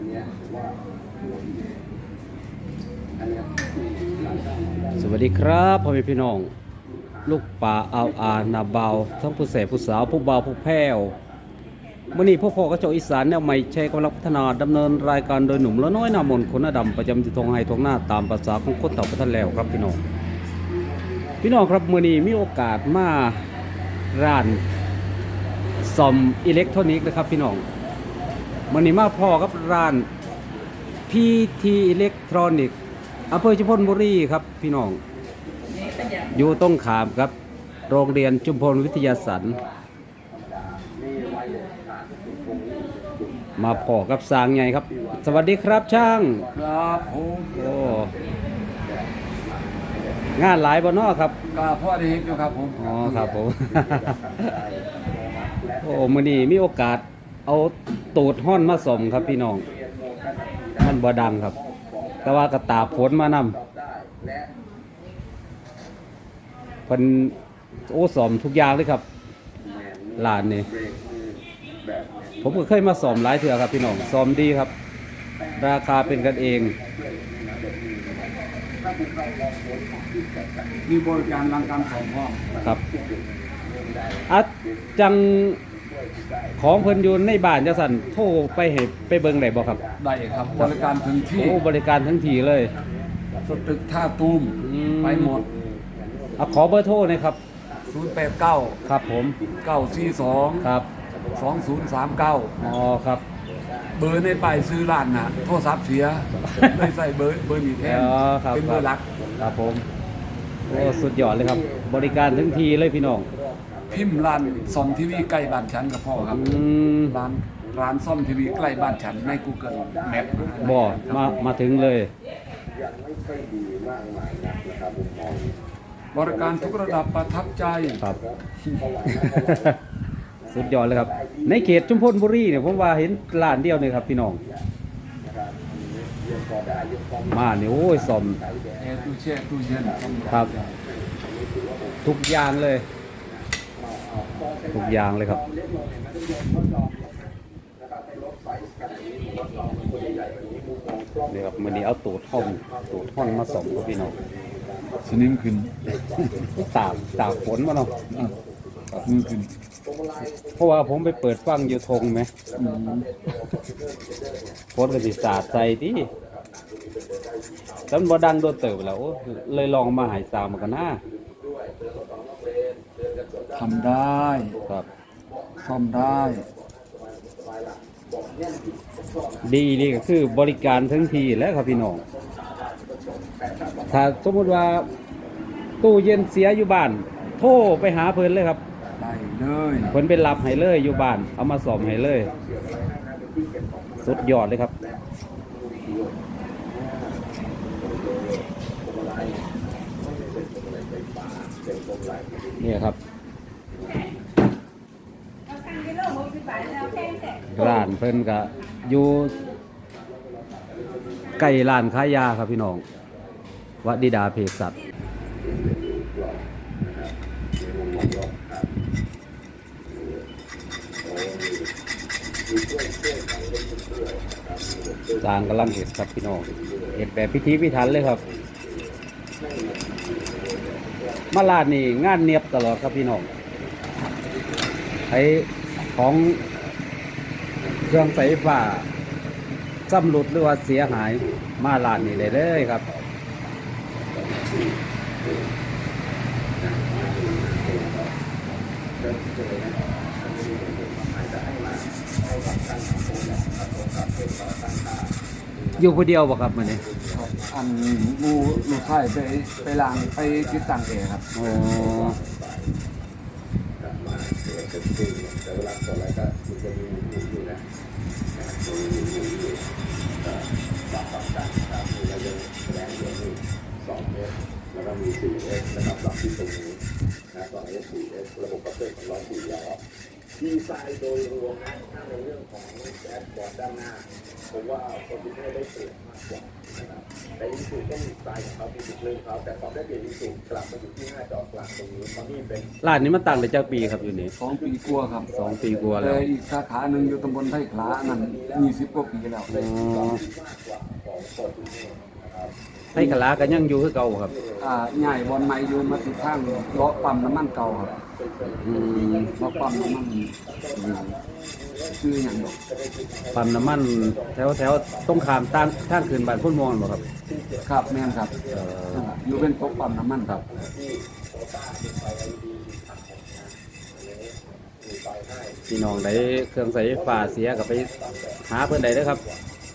อันนี้ว่าอันนี้สวัสดีครับพ่อแม่พี่น้อง ลูกป่าเอาอานาเบาทั้งผู้แสบผู้สาวผู้เบาผู้แพ้วมื่อนี้พ่อพ่อกระโจอีสานแนวใหม่ใช้กำลังพัฒนาดำเนินรายการโดยหนุ่มและน้อยนามนคนหน้าดำประจำที่ทงไฮทงหน้าตามภาษาของคนเต่าพัฒนแล้วครับพี่น้อง พี่น้องครับมื่อนี้มีโอกาสมาร้านซอมอิเล็กทรอนิกส์นะครับพี่น้อง มื่อนี้มาพ่อกับร้าน PT อิเล็กทรอนิกส์อำเภอชุมพลบุรีครับพี่น้อง อยู่ตรงขามครับ โรงเรียนจุมพลวิทยาสันมาพอกับสางไงครับ สวัสดีครับช่าง ครับผมโอ้งานหลายบ่เนอครับก็พ่อได้เห็นอยู่ครับผม อ๋อครับผม โอ้มื้อนี้มีโอกาสเอา ตูดห้อนมาสมครับพี่น้อง มันบ่ดังครับ แต่ว่ากระตากฝนมานำเพิ่นโอ้สอมทุกอย่างเลยครับหลานนี่ผมก็เคยมาสอมหลายเถื่อครับพี่น้องสอมดีครับ ราคาเป็นกันเอง มีบริการรังการของพ่อครับอะจัง ของเพิ่นอยู่ในบ้านจังสั่นโทรไปให้ไปเบิ่งได้บ่ครับ ได้ครับบริการถึงที่โอ้บริการทั้งทีเลย สตึกท่าตูมอืม ไปหมดเอาขอเบอร์โทรหนะครับ 089 ครับผม942 ครับ2039 อ๋อครับเบอร์ในป้ายซื้อร้านน่ะโทรศัพท์เสียเลยใส่เบอร์เบอร์นี้แทน อ๋อครับเป็นเบอร์หลัก ครับผมโอ้สุดยอดเลยครับ บริการทั้งทีเลยพี่น้อง พิมพ์ร้านซ่อมทีวีใกล้บ้านฉันกับพ่อครับอืมร้านร้านซ่อมทีวีใกล้บ้านฉันใน Google Map บ่มามาถึงเลยบริการทุกระดับประทับใจ ครับ สุดยอดเลยครับ ในเขตชุมพลบุรีเนี่ยผมว่าเห็นร้านเดียวเนี่ยครับพี่น้องมาเนี่ยโอ้ยสมแอร์ตู้แช่ตู้เย็นซ่อมครับ ทุกอย่างเลย ทุกอย่างเลยครับนี่ครับวันนี้เอาตูดห้องตูดห้องมาสมกับพี่น้องสนิมขึ้นตากตากฝนมาเนาะอะมือขึ้นเพราะว่าผมไปเปิดฟังอยู่ทงไหมอืมฝนก็สิสาดใส่ที่แล้วมันบ่ดังโดนเติบแล้วโอ้เลยลองมาหายซาวมากันนะ ทำได้ ครับ ซ่อมได้ ดีดีก็คือบริการทั้งทีแหล้วครับพี่น้อง ถ้าสมมุติว่าตู้เย็นเสียอยู่บ้าน โทรไปหาเพิ่นเลยครับ ได้เลยเพิ่นไปรับให้เลยอยู่บ้าน เอามาซ่อมให้เลย สุดยอดเลยครับ เนี่ยครับ ร้านเพิ่นก็อยู่ใกล้ร้านขายยาครับพี่น้อง วัดดิดาเภสัชสร้างกำลังเห็ดครับพี่น้องเห็ดแบบพิธีพิถันเลยครับ มาลาดนี่งานเนียบตลอดครับพี่น้องไอ ของเครื่องไฟฟ้าซ้ำหลุดหรือว่าเสียหายมาลาดนี่เลยเลยครับ อยู่คนเดียวบ่ครับมื้อนี้อันงูลูกไข่ไปไปล้างไปติดตั้ง ตัวรับตัวอะไรก็มันจะมีหมุนมุอยู่นะตัวหมุนมุนอยู่ก็ปรับปรับกันนะครับมีระยะแรงเยอะนี่สองเอสแล้วก็มีสี่เอสรนะครับหลักที่ตรงนี้นะสองเอสสี่เอสระบบกระเพื่อมของเราสี่ยาว ดีไซน์โดยรวมนะถ้าในเรื่องของแดชบอร์ดด้านหน้าผมว่าคอมพิวเตอร์ได้เปรียบมากกว่านะครับแต่อิสูก็มีสไตล์ของเขามีจุดเรื่องเขาแต่ความได้เปรียบอิสูกลับมาอยู่ที่หน้าจอกลางตรงนี้ตอนนี้เป็นร้านนี้มันตั้งได้จักปีครับอยู่นี่สองปีกลัวาครับสองปีกว่าแต่แล้วอีกสาขาหนึ่งอยู่ตำบลไผ่ขลานั่นยี่สิบกว่าปีแล้วอ๋อมากกว่าของคอมพิวเตอร์นะครับให้ขลาก็ยังอยู่คือเก่าครับอ่าใหญ่บอลไม้อยู่มาติดข้างเลาะปั๊มน้ำมันเก่าครับ อืมเลาะปั๊มน้ำมันอยู่ชื่ออย่างดอกปั๊มน้ำมันแถวแถวตรงขามตั้งทางขึ้นบ้านพุ่นมอนบ่ครับครับแม่นครับเอ่ออยู่เป็นโต๊ะปั๊มน้ำมันครับพี่น้องได้เครื่องใส่ไฟฟ้าเสียก็ไปหาเพิ่นได้เด้อครับ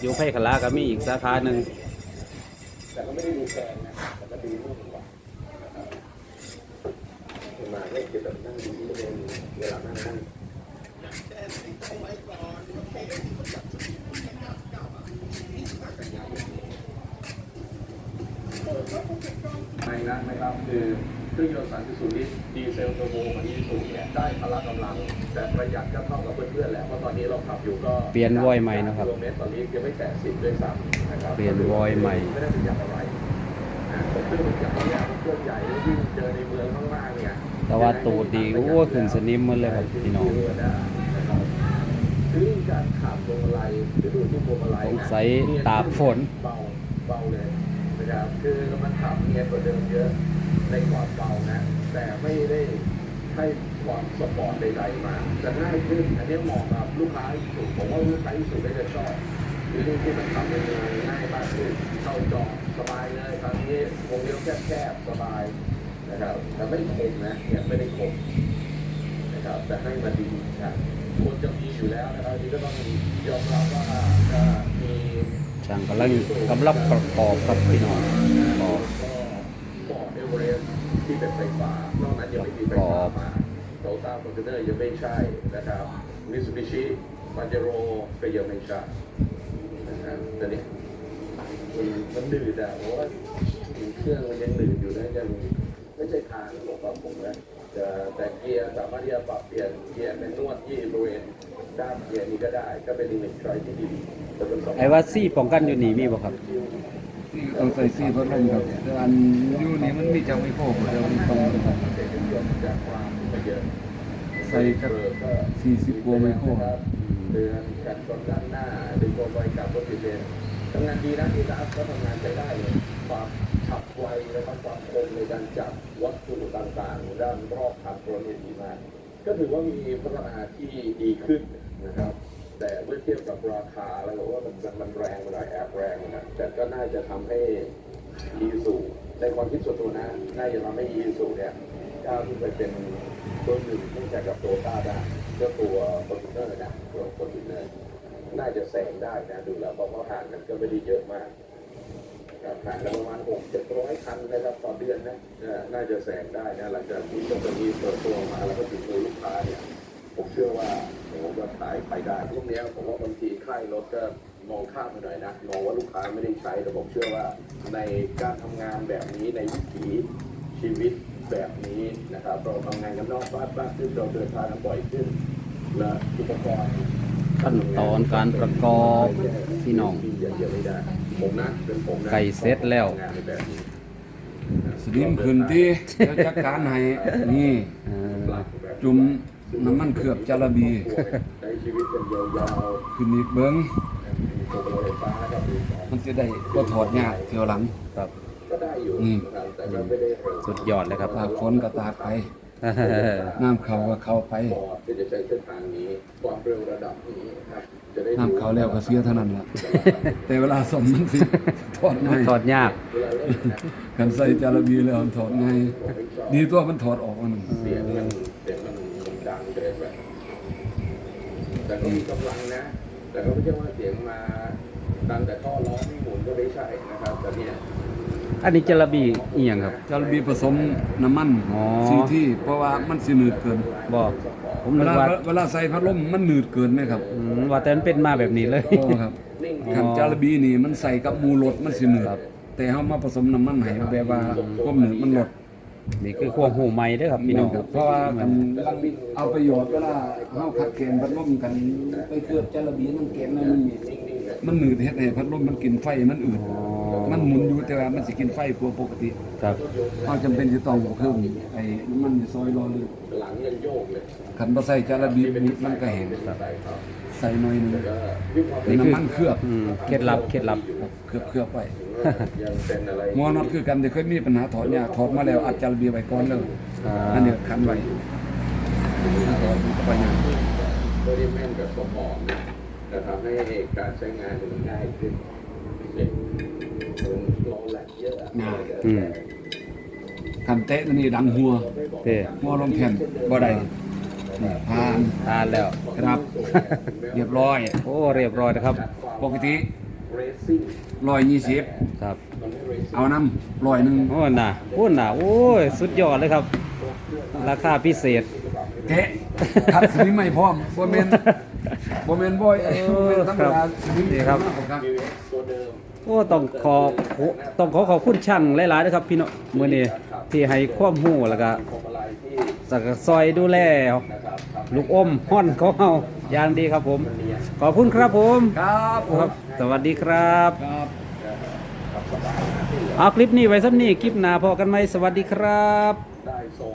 อยู่ไผขลาก็มีอีกสาขาหนึงแต่ก็ไม่ได้ดูแพงนะแต่ก็ดูนุ่มกว่ามาเนี่ยคือแบบนั่งดูที่เป็นเวลานั่งนั่งในนั้นนะครับคือเครื่องยนต์สันติสุริดีเซลเทอร์โบของอีซูเนี่ยได้พละกำลัง แต่ประหยัดก็เท่ากับเพื่อนๆแหละเพราะตอนนี้เราขับอยู่ก็เปลี่ยนวอยใหม่นะครับกิโลเมตรตอนนี้ยังไม่แตะสิบด้วยซ้ำนะครับเปลี่ยนวอยใหม่ไม่ได้ประหยัดอะไรนะแต่เครื่องมันใหญ่เนี่ยเครื่องใหญ่แล้วยิ่งเจอในเมืองมากๆเนี่ย แต่ว่าตูดดีโอ้ขึ้นสนิมหมดเลยครับพี่น้องสงสัยตากฝนเบาเบาเลยนะครับคือมันขับเนียนกว่าเดิมเยอะในความเบานะ แต่ไม่ได้ให้ความสปอร์ตใดๆมาแต่ง่ายขึ้นอันนี้เหมาะกับลูกค้าที่สุดผมว่าลูกค้าที่สุดได้จะชอบคือที่ที่มันขับเมืองง่ายมากขึ้นเข้าจอดสบายเลยคราวนี้วงเลี้ยวแคบๆสบาย แต่ไม่คมนะเนี่ยไม่ได้คมนะครับแต่ให้มันดีนะควรจะมีอยู่แล้วนะครับอันนี้ก็ต้องยอมรับว่าจะมีช่างกำลังกำลังประกอบครับพี่น้องประกอบก็ฟอร์ดเอเวอเรสต์ที่เป็นไฟฟ้านอกนั้นยังไม่มีไฟฟ้ามาโตต้าฟอร์จูเนอร์ยังไม่ใช่นะครับมิตซูบิชิปันเจโรก็ยังไม่ใช่นะครับแต่เนี่ยมันมันดืดอะเพราะว่าเครื่องมันยังดืดอยู่นะยัง ไม่ใช่ทางของความผมนะจะแต่เกียร์สามารถที่จะปรับเปลี่ยนเกียร์เป็นนวดที่บริเวณด้านเกียร์นี้ก็ได้ ก็เป็นอีกหนึ่งช้อยที่ดีแต่เป็นสองไอ้ว่าซี่ป้องกันอยู่นี่มีบ่ครับที่ต้องใส่ซีพัดลมครับแต่อันอยู่นี่มันมีจังไม่โคกเดี๋ยวมันต้องครับจากความไม่เยอะใส่กับ40โวลต์ไมโครเดือนกันชนด้านหน้าดึงโวลต์กับรถติดเลนทำงานดีนะดีนะก็ทำงานใช้ได้เลย ความฉับไวและความคมในการจับวัตถุต่างๆด้านรอบคันตัวนี้ดีมาก ก็ถือว่ามีพัฒนาที่ดีขึ้นนะครับ แต่เมื่อเทียบกับราคาแล้วก็ว่ามันมันแรงไปหน่อยแอบแรงนะแต่ก็น่าจะทำให้อีซูในความคิดส่วนตัวนะน่าจะทำให้อีซูเนี่ยก้าวขึ้นไปเป็นตัวหนึ่งเนื่องจากกับโตต้าได้เจ้าตัวคอนเทนเนอร์นะตัวคอนเทนเนอร์น่าจะแซงได้นะดูแล้วเพราะว่าห่างกันก็ไม่ได้เยอะมาก ครับห่างกันประมาณหกเจ็ดร้อยคันนะครับต่อเดือนนะเอ่อน่าจะแซงได้นะหลังจากที่ตัวนี้เปิดตัวมาแล้วก็ถึงมือลูกค้าเนี่ยผมเชื่อว่าผมว่าขายไปได้พวกเนี้ยผมว่าบางทีค่ายรถก็มองข้ามไปหน่อยนะมองว่าลูกค้าไม่ได้ใช้แต่ผมเชื่อว่าในการทำงานแบบนี้ในวิถีชีวิตแบบนี้นะครับ เราทำงานกันนอกบ้านมากขึ้นเราเดินทางกันบ่อยขึ้นและอุปกรณ์ขั้นตอนการประกอบพี่น้อง อย่างเดียวไม่ได้ผมนะเป็นผมนะไก่เสร็จแล้วทำงานในแบบนี้สนิมขึ้นที่แล้วจัดการให้นี่เอ่อจุ่มน้ำมันเคลือบจาระบี ใช้ชีวิตกันยาวขึ้นอีกเบิ้งๆโปรโมทไฟฟ้านะครับมันจะได้ก็ถอดยากเที่ยวหลัง ครับ ก็ได้อยู่อืม นะครับแต่ก็ไม่ได้เร็วสุดยอดเลยครับ ตากฝนก็ตากไป น้ำเขาก็เข้าไป พอที่จะใช้เส้นทางนี้ความเร็วระดับนี้ นะครับจะได้น้ำเขาแล้วก็เสียเท่านั้นแหละ แต่เวลาสมมันสิถอดง่ายถอดยากเวลาเล่นนะกันใส่จาระบีแล้วมันถอดง่ายดีตัวมันถอดออกมันเสียงมันเสียงมันมันดังเกินไปแต่ก็มีกำลังนะ แต่ก็ไม่ใช่ว่าเสียงมาดังแต่ท่อร้องไม่หมุนก็ไม่ใช่นะครับแต่เนี่ย อันนี้จระบีอีหยังครับ จาระบีผสมน้ำมันอ๋อซีที่ เพราะว่ามันสิหนืดเกิน บ่ผมเวนึกลาว่าเวลาใส่พัดลมมันหนืดเกินไหมครับอืมว่าแต่มันเป็นมาแบบนี้เลย โอ้ครับนิ่งขันจาระบีนี่มันใส่กับหมูรถมันสิหนืดครับแต่เฮามาผสมน้ำมันให้แบบว่าความหนืดมันลดนี่คือความหูใหม่เด้อครับพี่น้องเพราะว่ามันเอาประโยชน์เวลาเฮาคัดเกณฑ์พัดลมกันไปเคลือบจาระบีมันเกณฑ์นะมันมีมันหนืดเฮ็ดให้พัดลมมันกินไฟมันอืด มันหมุนอยู่แต่ว่ามันสิกินไฟกว่าปกติครับเราจำเป็นจะต้องเพิ่มไอ้น้ำมันซอยรอเลยหลังยังโยกเลยคันบ่ใส่จาระบีมันก็เห็นใช่ครับใส่หน่อยหนึงก็ยุคความเป็นน้ำมันเคลือบอืมเคล็ดลับเคล็ดลับ เคลือบเคลือบไปยังเป็นอะไรหมอน็อตคือกันที่เคยมีปัญหาถอดเนี่ยถอดมาแล้วอัดจาระบีไว้ก่อนเลยอ่า อันนี้คันไว้ถอดมันก็ไปอย่างไม่ได้แม่นแบบสมองนะแต่ทำให้การใช้งานมันง่ายขึ้นเด็กมัน รอแหลกเยอะอะอืมคันเตะนี่ดังหัว เต้หัวลมแผ่นบ่ได้นี่ผ่านทานแล้ว ครับ เรียบร้อย โอ้เรียบร้อยนะครับ ปกติเรซิ่ง120ครับมันไม่เรซิ่งเอาน้ำร้อยหนึ่งโอ้น่ะพูดน่ะโอ้ยสุดยอดเลยครับ ราคาพิเศษ เตะขัดสนิมไม่พร้อมบ่แม่นบ่แม่นบ่อยเอ้ยบ่แม่นธรรมดาสนิมนี่ครับ ครับมีตัวเดิม โอ้ต้องขอต้องขอขอบคุณช่างหลายๆนะครับ พี่น้องมื้อนี้ที่ให้ความรู้แล้วก็พวงมาลัยที่สักซอยดูแลนะครับทำลูกอมฮ่อนของเฮาอย่างดีครับผม ขอบคุณครับผมครับผครัมบสวัสดีครับครับเอาคลิปนี้ไว้ซ้ำนี้คลิปหน้าพอกันไหมสวัสดีครับได้ส่ง